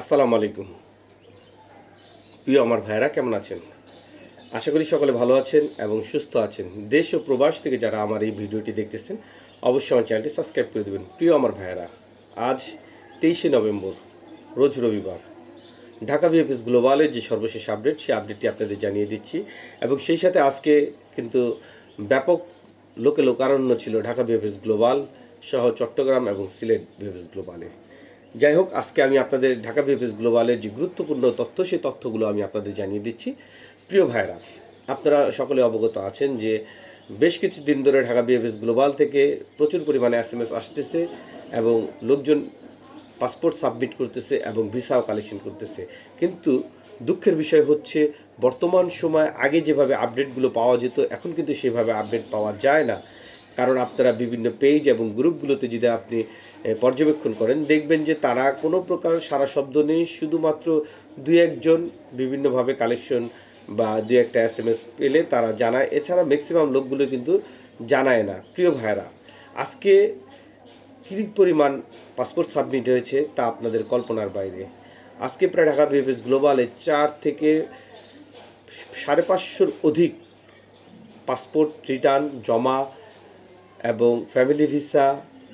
আসসালামু আলাইকুম। প্রিয় আমার ভাইয়েরা, কেমন আছেন? আশা করি সকলে ভালো আছেন এবং সুস্থ আছেন। দেশ ও প্রবাস থেকে যারা আমার এই ভিডিওটি দেখতেছেন, অবশ্যই আমার চ্যানেলটি সাবস্ক্রাইব করে দেবেন। প্রিয় আমার ভাইয়েরা, আজ তেইশে নভেম্বর, রোজ রবিবার। ঢাকা ভিএফএস গ্লোবালের যে সর্বশেষ আপডেট, সেই আপডেটটি আপনাদের জানিয়ে দিচ্ছি এবং সেই সাথে আজকে কিন্তু ব্যাপক লোকে লোকারণ্য ছিল ঢাকা ভিএফএস গ্লোবাল সহ চট্টগ্রাম এবং সিলেট ভিএফএস গ্লোবালে যাই হোক, আজকে আমি আপনাদের ঢাকা ভিএফএস গ্লোবালের যে গুরুত্বপূর্ণ তথ্য, সেই তথ্যগুলো আমি আপনাদের জানিয়ে দিচ্ছি। প্রিয় ভাইরা আপনারা সকলে অবগত আছেন যে বেশ কিছু দিন ধরে ঢাকা বিএফএস গ্লোবাল থেকে প্রচুর পরিমাণে এস এম এস আসতেছে এবং লোকজন পাসপোর্ট সাবমিট করতেছে এবং ভিসাও কালেকশন করতেছে। কিন্তু দুঃখের বিষয় হচ্ছে, বর্তমান সময় আগে যেভাবে আপডেটগুলো পাওয়া যেত, এখন কিন্তু সেভাবে আপডেট পাওয়া যায় না। কারণ আপনারা বিভিন্ন পেজ এবং গ্রুপগুলোতে যদি আপনি পর্যবেক্ষণ করেন। দেখবেন যে তারা কোনো প্রকার সারা শব্দ নেই, শুধুমাত্র দুই একজন বিভিন্নভাবে কালেকশন বা দু একটা এস এম এস পেলে তারা জানায়। এছাড়া ম্যাক্সিমাম লোকগুলো কিন্তু জানায় না, প্রিয় ভাইরা আজকে কী পরিমাণ পাসপোর্ট সাবমিট হয়েছে তা আপনাদের কল্পনার বাইরে। আজকে প্রায় ঢাকা বিএফএস গ্লোবালে চার থেকে সাড়ে পাঁচশোর অধিক পাসপোর্ট রিটার্ন জমা এবং ফ্যামিলি ভিসা,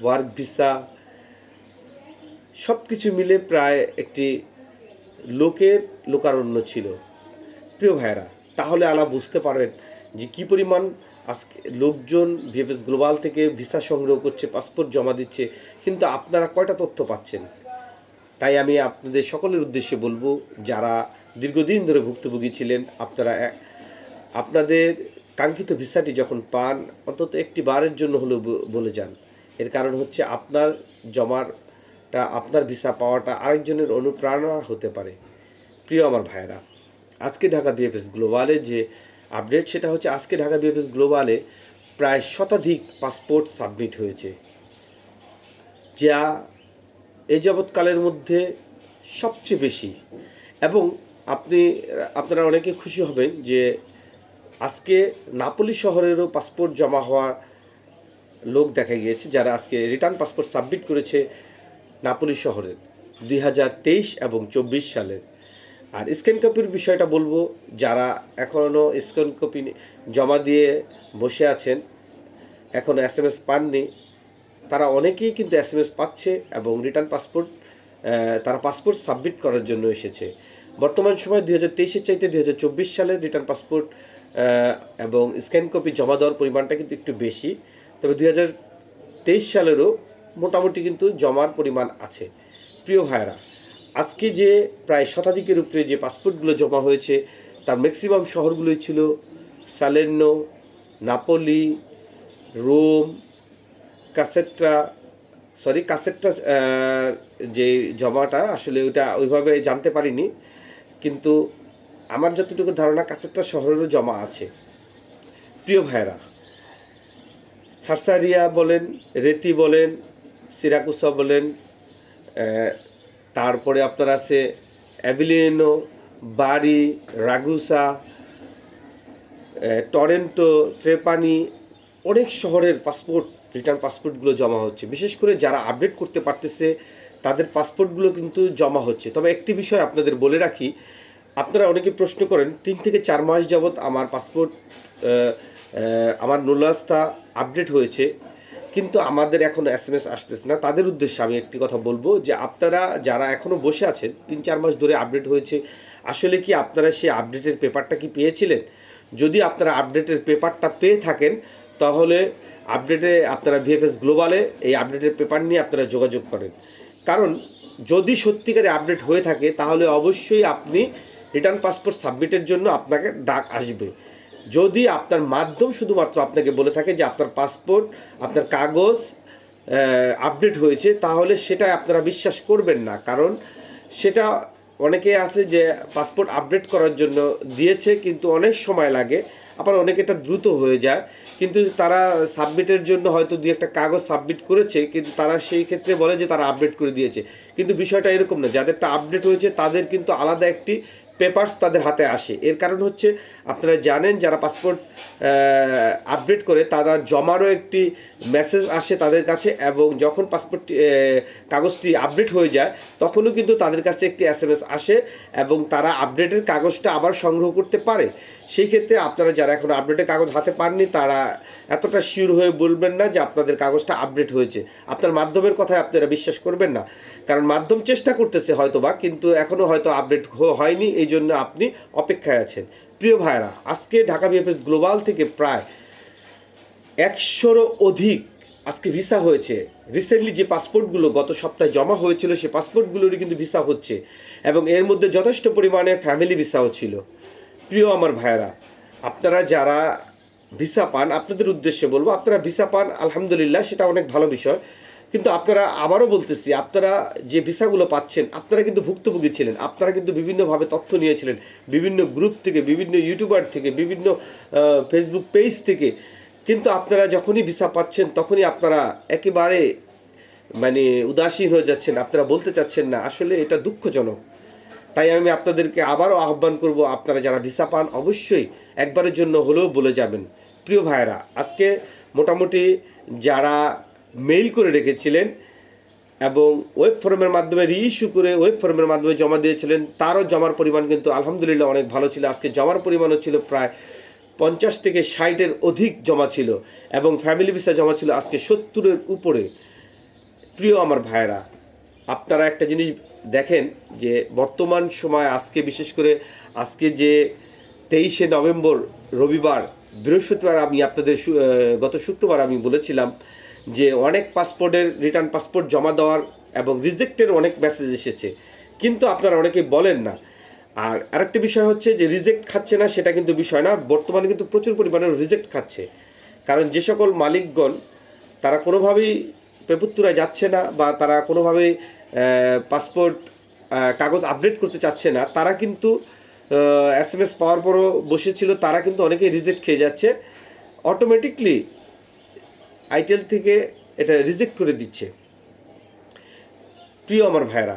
ওয়ার্ক ভিসা সব কিছু মিলে প্রায় একটি লোকের লোকারণ্য ছিল। প্রিয় ভাইয়েরা, তাহলে আলা বুঝতে পারবেন যে কী পরিমাণ আজকে লোকজন ভিএফএস গ্লোবাল থেকে ভিসা সংগ্রহ করছে, পাসপোর্ট জমা দিচ্ছে, কিন্তু আপনারা কয়টা তথ্য পাচ্ছেন? তাই আমি আপনাদের সকলের উদ্দেশ্যে বলব, যারা দীর্ঘদিন ধরে ভুক্তভোগী ছিলেন, আপনারা আপনাদের কাঙ্ক্ষিত ভিসাটি যখন পান, অন্তত একটি বারের জন্য হলেও বলে যান। এর কারণ হচ্ছে আপনার জমারটা আপনার ভিসা পাওয়াটা আরেকজনের অনুপ্রেরণা হতে পারে। প্রিয় আমার ভাইয়েরা, আজকে ঢাকা বিএফএস গ্লোবালে যে আপডেট সেটা হচ্ছে আজকে ঢাকা বিএফএস গ্লোবালে প্রায় শতাধিক পাসপোর্ট সাবমিট হয়েছে, যা এই যাবৎকালের মধ্যে সবচেয়ে বেশি। এবং আপনি, আপনারা অনেকে খুশি হবেন যে আজকে নাপলি শহরেরও পাসপোর্ট জমা হওয়ার লোক দেখা গিয়েছে যারা আজকে রিটার্ন পাসপোর্ট সাবমিট করেছে। নাপোলি শহরের দুই হাজার তেইশ এবং চব্বিশ সালের। আর স্ক্যান কপির বিষয়টা বলব, যারা এখনও স্ক্যান কপি জমা দিয়ে বসে আছেন এখনও এস এম এস পাননি, তারা অনেকেই কিন্তু এস এম এস পাচ্ছে এবং রিটার্ন পাসপোর্ট তারা পাসপোর্ট সাবমিট করার জন্য এসেছে। বর্তমান সময় দুই হাজার তেইশের চাইতে দুই হাজার চব্বিশ সালের রিটার্ন পাসপোর্ট এবং স্ক্যান কপি জমা দেওয়ার পরিমাণটা কিন্তু একটু বেশি। তবে দুই হাজার তেইশ সালেরও মোটামুটি কিন্তু জমার পরিমাণ আছে। প্রিয় ভাইয়েরা, আজকে যে প্রায় শতাধিকের উপরে যে পাসপোর্টগুলো জমা হয়েছে, তার ম্যাক্সিমাম শহরগুলোই ছিল Salerno Napoli Rome Caserta sorry Caserta যে জমাটা, আসলে ওইটা ওইভাবে জানতে পারিনি। কিন্তু আমার যতটুকু ধারণা কাসেট্রা শহরেরও জমা আছে। প্রিয় ভাইরা সারসারিয়া বলেন, রেতি বলেন সিরাকুসা বলেন তারপরে আপনার আছে অ্যাভিলিনো বাড়ি রাগুসা টরেন্টো ট্রেপানি অনেক শহরের পাসপোর্ট, রিটার্ন পাসপোর্টগুলো জমা হচ্ছে। বিশেষ করে যারা আপডেট করতে পারতেছে, তাদের পাসপোর্টগুলো কিন্তু জমা হচ্ছে। তবে একটি বিষয় আপনাদের বলে রাখি, আপনারা অনেকে প্রশ্ন করেন, তিন থেকে চার মাস যাবৎ আমার পাসপোর্ট আমার নোলাস্তা আপডেট হয়েছে কিন্তু আমাদের এখনও এস এম এস আসতেছে না। তাদের উদ্দেশ্যে আমি একটি কথা বলব যে, আপনারা যারা এখনও বসে আছেন, তিন চার মাস ধরে আপডেট হয়েছে, আসলে কি আপনারা সেই আপডেটের পেপারটা কি পেয়েছিলেন? যদি আপনারা আপডেটের পেপারটা পেয়ে থাকেন, তাহলে আপডেটে আপনারা ভিএফএস গ্লোবালে এই আপডেটের পেপার নিয়ে আপনারা যোগাযোগ করেন। কারণ, যদি সত্যিকারে আপডেট হয়ে থাকে, তাহলে অবশ্যই আপনি রিটার্ন পাসপোর্ট সাবমিটের জন্য আপনাকে ডাক আসবে। যদি আপনার মাধ্যম শুধুমাত্র আপনাকে বলে থাকে যে আপনার পাসপোর্ট, আপনার কাগজ আপডেট হয়েছে, তাহলে সেটা আপনারা বিশ্বাস করবেন না। কারণ সেটা অনেকে আছে যে পাসপোর্ট আপডেট করার জন্য দিয়েছে, কিন্তু অনেক সময় লাগে। আবার অনেকে এটা দ্রুত হয়ে যায়। কিন্তু তারা সাবমিটের জন্য হয়তো দুই একটা কাগজ সাবমিট করেছে, কিন্তু তারা সেই ক্ষেত্রে বলে যে তারা আপডেট করে দিয়েছে। কিন্তু বিষয়টা এরকম না। যাদেরটা আপডেট হয়েছে, তাদের কিন্তু আলাদা একটি পেপার্স তাদের হাতে আসে। এর কারণ হচ্ছে, আপনারা জানেন যারা পাসপোর্ট আপডেট করে, তারা জমারও একটি মেসেজ আসে তাদের কাছে এবং যখন পাসপোর্ট কাগজটি আপডেট হয়ে যায়, তখনও কিন্তু তাদের কাছে একটি এস আসে এবং তারা আপডেটের কাগজটা আবার সংগ্রহ করতে পারে। সেই ক্ষেত্রে আপনারা যারা এখন আপডেটের কাগজ হাতে পাননি, তারা এতটা শিওর হয়ে বলবেন না যে আপনাদের কাগজটা আপডেট হয়েছে। আপনার মাধ্যমের কথায় আপনারা বিশ্বাস করবেন না। কারণ মাধ্যম চেষ্টা করতেছে হয়তো বা কিন্তু এখনও হয়তো আপডেট হয়নি, এই জন্য আপনি অপেক্ষায় আছেন। প্রিয় ভাইরা আজকে ঢাকা বিএফএস গ্লোবাল থেকে প্রায় একশোরও অধিক আজকে ভিসা হয়েছে। রিসেন্টলি যে পাসপোর্টগুলো গত সপ্তাহে জমা হয়েছিল, সেই পাসপোর্টগুলোরই কিন্তু ভিসা হচ্ছে। এবং এর মধ্যে যথেষ্ট পরিমাণে ফ্যামিলি ভিসাও ছিল। প্রিয় আমার ভাইয়েরা, আপনারা যারা ভিসা পান, আপনাদের উদ্দেশ্যে বলব, আপনারা ভিসা পান, আলহামদুলিল্লাহ সেটা অনেক ভালো বিষয়। কিন্তু আপনারা আবারও বলতেছি, আপনারা যে ভিসাগুলো পাচ্ছেন, আপনারা কিন্তু ভুক্তভোগী ছিলেন, আপনারা কিন্তু বিভিন্নভাবে তথ্য নিয়েছিলেন, বিভিন্ন গ্রুপ থেকে, বিভিন্ন ইউটিউবার থেকে, বিভিন্ন ফেসবুক পেজ থেকে। কিন্তু আপনারা যখনই ভিসা পাচ্ছেন, তখনই আপনারা একেবারে মানে উদাসীন হয়ে যাচ্ছেন, আপনারা বলতে চাচ্ছেন না, আসলে এটা দুঃখজনক। তাই আমি আপনাদেরকে আবারও আহ্বান করব, আপনারা যারা ভিসা পান, অবশ্যই একবারের জন্য হলেও বলে যাবেন। প্রিয় ভাইয়েরা, আজকে মোটামুটি যারা মেইল করে রেখেছিলেন এবং ওয়েব ফর্মের মাধ্যমে রিইস্যু করে ওয়েব ফর্মের মাধ্যমে জমা দিয়েছিলেন, তারও জমার পরিমাণ কিন্তু আলহামদুলিল্লাহ অনেক ভালো ছিল। আজকে জমার পরিমাণও ছিল প্রায় পঞ্চাশ থেকে ষাটের অধিক জমা ছিল এবং ফ্যামিলি ভিসা জমা ছিল আজকে সত্তরের উপরে। প্রিয় আমার ভাইয়েরা, আপনারা একটা জিনিস দেখেন যে বর্তমান সময় আজকে, বিশেষ করে আজকে যে তেইশে নভেম্বর, রবিবার, বৃহস্পতিবার আমি আপনাদের গত শুক্রবার আমি বলেছিলাম যে অনেক পাসপোর্টের রিটার্ন পাসপোর্ট জমা দেওয়ার এবং রিজেক্টের অনেক মেসেজ এসেছে। কিন্তু আপনারা অনেকে বলেন না। আর আরেকটা বিষয় হচ্ছে যে রিজেক্ট খাচ্ছে না সেটা কিন্তু বিষয় না, বর্তমানে কিন্তু প্রচুর পরিমাণে রিজেক্ট খাচ্ছে। কারণ যে সকল মালিকগণ, তারা কোনোভাবেই পেপুত্তরায় যাচ্ছে না বা তারা কোনোভাবেই পাসপোর্ট কাগজ আপডেট করতে চাচ্ছে না। তারা কিন্তু এস এম এস পাওয়ার পরও বসেছিল, তারা কিন্তু অনেকেই রিজেক্ট খেয়ে যাচ্ছে। অটোমেটিকলি আইটেল থেকে এটা রিজেক্ট করে দিচ্ছে। প্রিয় আমার ভাইরা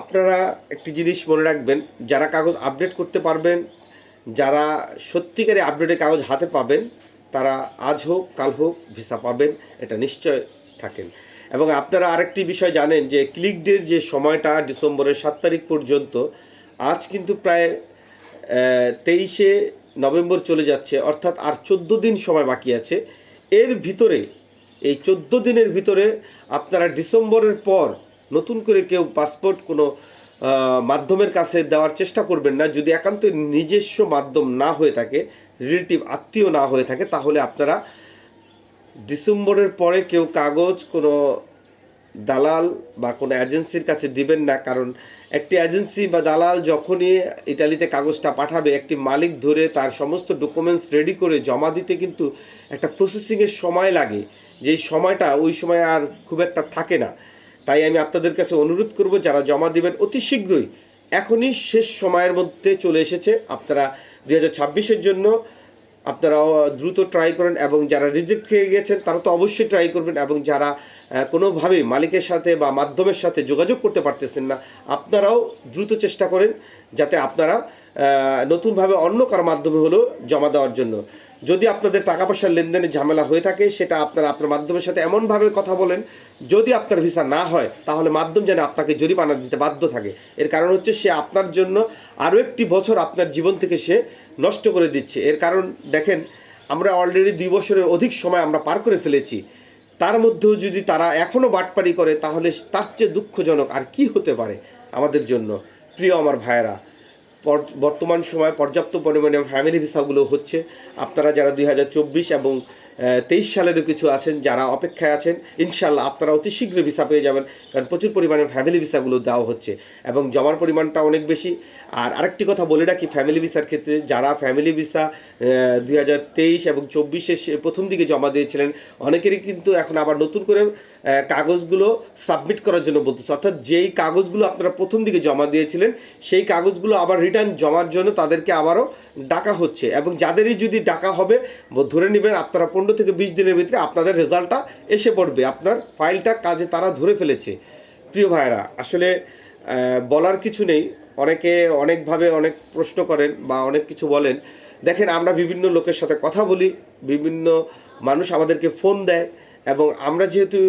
আপনারা একটি জিনিস মনে রাখবেন, যারা কাগজ আপডেট করতে পারবেন, যারা সত্যিকারে আপডেটের কাগজ হাতে পাবেন, তারা আজ হোক, কাল হোক ভিসা পাবেন, এটা নিশ্চয় থাকেন। এবং আপনারা আরেকটি বিষয় জানেন যে ক্লিক ডের যে সময়টা ডিসেম্বরের সাত তারিখ পর্যন্ত, আজ কিন্তু প্রায় তেইশে নভেম্বর চলে যাচ্ছে, অর্থাৎ আর চোদ্দ দিন সময় বাকি আছে। এর ভিতরে, এই চোদ্দ দিনের ভিতরে আপনারা ডিসেম্বরের পর নতুন করে কেউ পাসপোর্ট কোনো মাধ্যমের কাছে দেওয়ার চেষ্টা করবেন না। যদি একান্ত নিজস্ব মাধ্যম না হয়ে থাকে, রিলেটিভ আত্মীয় না হয়ে থাকে, তাহলে আপনারা ডিসেম্বরের পরে কেউ কাগজ, কোনো দালাল বা কোনো এজেন্সির কাছে দিবেন না, কারণ একটি এজেন্সি বা দালাল যখনই ইটালিতে কাগজটা পাঠাবে, একটি মালিক ধরে তার সমস্ত ডকুমেন্টস রেডি করে জমা দিতে কিন্তু একটা প্রসেসিংয়ের সময় লাগে। যেই সময়টা ওই সময় আর খুব একটা থাকে না। তাই আমি আপনাদের কাছে অনুরোধ করব, যারা জমা দিবেন অতি শীঘ্রই। এখনই শেষ সময়ের মধ্যে চলে এসেছে। আপনারা দু হাজার জন্য আপনারা দ্রুত ট্রাই করেন এবং যারা রিজেক্ট খেয়ে গেছেন, তারা তো অবশ্যই ট্রাই করবেন এবং যারা কোনোভাবেই মালিকের সাথে বা মাধ্যমের সাথে যোগাযোগ করতে পারতেছেন না, আপনারাও দ্রুত চেষ্টা করেন যাতে আপনারা নতুনভাবে অন্য কারও মাধ্যমে হলেও জমা দেওয়ার জন্য। যদি আপনাদের টাকা পয়সার লেনদেনে ঝামেলা হয়ে থাকে, সেটা আপনারা আপনার মাধ্যমের সাথে এমনভাবে কথা বলেন, যদি আপনার ভিসা না হয়, তাহলে মাধ্যম যেন আপনাকে জরিমানা দিতে বাধ্য থাকে। এর কারণ হচ্ছে, সে আপনার জন্য আরও একটি বছর আপনার জীবন থেকে সে নষ্ট করে দিচ্ছে। এর কারণ দেখেন, আমরা অলরেডি দুই বছরের অধিক সময় আমরা পার করে ফেলেছি। তার মধ্যেও যদি তারা এখনও বাটপারি করে, তাহলে তার চেয়ে দুঃখজনক আর কি হতে পারে আমাদের জন্য? প্রিয় আমার ভাইয়েরা বর্তমান সময়ে পর্যাপ্ত পরিমাণে ফ্যামিলি ভিসাগুলো হচ্ছে। আপনারা যারা দুই হাজার চব্বিশ এবং তেইশ সালেরও কিছু আছেন, যারা অপেক্ষায় আছেন ইনশাল্লাহ আপনারা অতি শীঘ্র ভিসা পেয়ে যাবেন, কারণ প্রচুর পরিমাণে ফ্যামিলি ভিসাগুলো দেওয়া হচ্ছে এবং জমার পরিমাণটা অনেক বেশি। আর আরেকটি কথা বলে রাখি ফ্যামিলি ভিসার ক্ষেত্রে যারা ফ্যামিলি ভিসা দুই হাজার তেইশ এবং চব্বিশে প্রথম দিকে জমা দিয়েছিলেন, অনেকেরই কিন্তু এখন আবার নতুন করে কাগজগুলো সাবমিট করার জন্য বলতেছে। অর্থাৎ যেই কাগজগুলো আপনারা প্রথম দিকে জমা দিয়েছিলেন, সেই কাগজগুলো আবার রিটার্ন জমার জন্য তাদেরকে আবারও ডাকা হচ্ছে এবং যাদেরই যদি ডাকা হবে ধরে নেবেন আপনারা পনেরো থেকে বিশ দিনের ভিতরে আপনাদের রেজাল্টটা এসে পড়বে, আপনার ফাইলটা কাজে তারা ধরে ফেলেছে। প্রিয় ভাইরা আসলে বলার কিছু নেই। অনেকে অনেকভাবে অনেক প্রশ্ন করেন বা অনেক কিছু বলেন। দেখেন, আমরা বিভিন্ন লোকের সাথে কথা বলি, বিভিন্ন মানুষ আমাদেরকে ফোন দেয়। এবং আমরা যেহেতু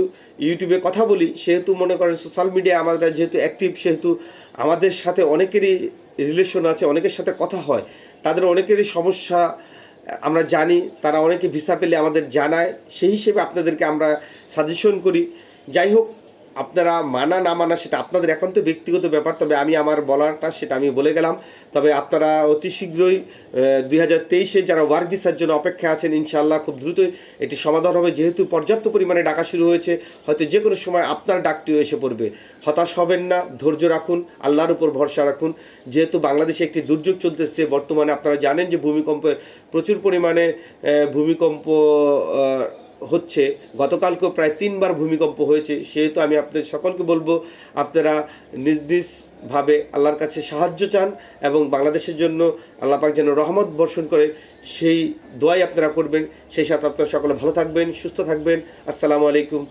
ইউটিউবে কথা বলি, সেহেতু মনে করেন সোশ্যাল মিডিয়া আমরা যেহেতু অ্যাক্টিভ সেহেতু আমাদের সাথে অনেকেরই রিলেশন আছে, অনেকের সাথে কথা হয়, তাদের অনেকেরই সমস্যা আমরা জানি, তারা অনেকে ভিসা পেলে আমাদের জানায়, সেই হিসেবে আপনাদেরকে আমরা সাজেশন করি। যাই হোক আপনারা মানা না মানা সেটা আপনাদের একান্ত ব্যক্তিগত ব্যাপার, তবে আমি আমার বলারটা সেটা আমি বলে গেলাম। তবে আপনারা অতি শীঘ্রই দুই হাজার তেইশে যারা ওয়ার্ক ভিসার জন্য অপেক্ষা আছেন, ইনশাআল্লাহ খুব দ্রুত এটি সমাধান হবে। যেহেতু পর্যাপ্ত পরিমাণে ডাকা শুরু হয়েছে, হয়তো যে কোনো সময় আপনার ডাকটিও এসে পড়বে। হতাশ হবেন না, ধৈর্য রাখুন, আল্লাহর উপর ভরসা রাখুন। যেহেতু বাংলাদেশে একটি দুর্যোগ চলতেছে, বর্তমানে আপনারা জানেন যে ভূমিকম্পের প্রচুর পরিমাণে ভূমিকম্প হচ্ছে, গতকালকেও প্রায় তিনবার ভূমিকম্প হয়েছে, সেহেতু আমি আপনাদের সকলকে বলব, আপনারা নিজ নিজভাবে আল্লাহর কাছে সাহায্য চান এবং বাংলাদেশের জন্য আল্লাহ পাক যেন রহমত বর্ষণ করে, সেই দোয়াই আপনারা করবেন। সেই সাথে আপনারা সকলে ভালো থাকবেন, সুস্থ থাকবেন। আসসালামু আলাইকুম।